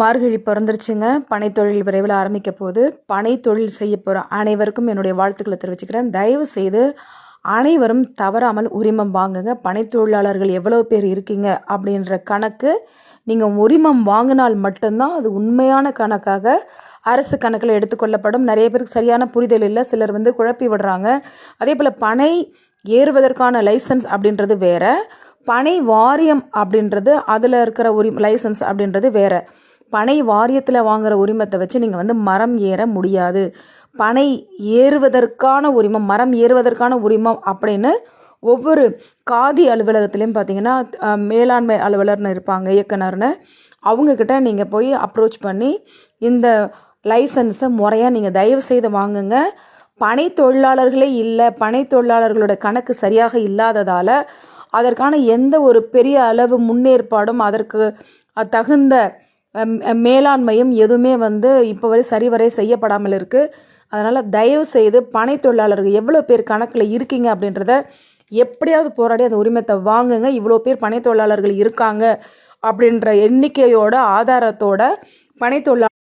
மார்கழி பிறந்துருச்சுங்க. பனைத்தொழில் விரைவில் ஆரம்பிக்க போகுது பனைத்தொழில் செய்ய போகிற அனைவருக்கும் என்னுடைய வாழ்த்துக்களை தெரிவிச்சுக்கிறேன். தயவு செய்து அனைவரும் தவறாமல் உரிமம் வாங்குங்க. பனைத்தொழிலாளர்கள் எவ்வளோ பேர் இருக்கீங்க அப்படின்ற கணக்கு நீங்கள் உரிமம் வாங்கினால் மட்டும்தான் அது உண்மையான கணக்காக அரசு கணக்கில் எடுத்துக்கொள்ளப்படும். நிறைய பேருக்கு சரியான புரிதல் இல்லை. சிலர் வந்து குழப்பி விடுறாங்க. அதே போல் பனை ஏறுவதற்கான லைசன்ஸ் அப்படின்றது வேறு. பனை வாரியம் அப்படின்றது அதில் இருக்கிற உரி லைசன்ஸ் அப்படின்றது வேற. பனை வாரியத்தில் வாங்குற உரிமத்தை வச்சு நீங்கள் வந்து மரம் ஏற முடியாது. பனை ஏறுவதற்கான உரிமம் மரம் ஏறுவதற்கான உரிமம் அப்படின்னு ஒவ்வொரு காதி அலுவலகத்துலேயும் பார்த்தீங்கன்னா மேலாண்மை அலுவலர்னு இருப்பாங்க இயக்குனர்னு. அவங்கக்கிட்ட நீங்கள் போய் அப்ரோச் பண்ணி இந்த லைசன்ஸை முறையாக நீங்கள் தயவு செய்து வாங்குங்க. பனை தொழிலாளர்களே இல்லை பனை தொழிலாளர்களோட கணக்கு சரியாக இல்லாததால் அதற்கான எந்த ஒரு பெரிய அளவு முன்னேற்பாடும் அதற்கு தகுந்த மேலாண்மையும் எதுவுமே வந்து இப்போ வரை சரிவரை செய்யப்படாமல் இருக்குது அதனால் தயவு செய்து பனை தொழிலாளர்கள் எவ்வளோ பேர் கணக்கில் இருக்கீங்க அப்படின்றத எப்படியாவது போராடி அந்த உரிமத்தை வாங்குங்க. இவ்வளோ பேர் பனை தொழிலாளர்கள் இருக்காங்க அப்படின்ற எண்ணிக்கையோட ஆதாரத்தோட பனை தொழிலாளர்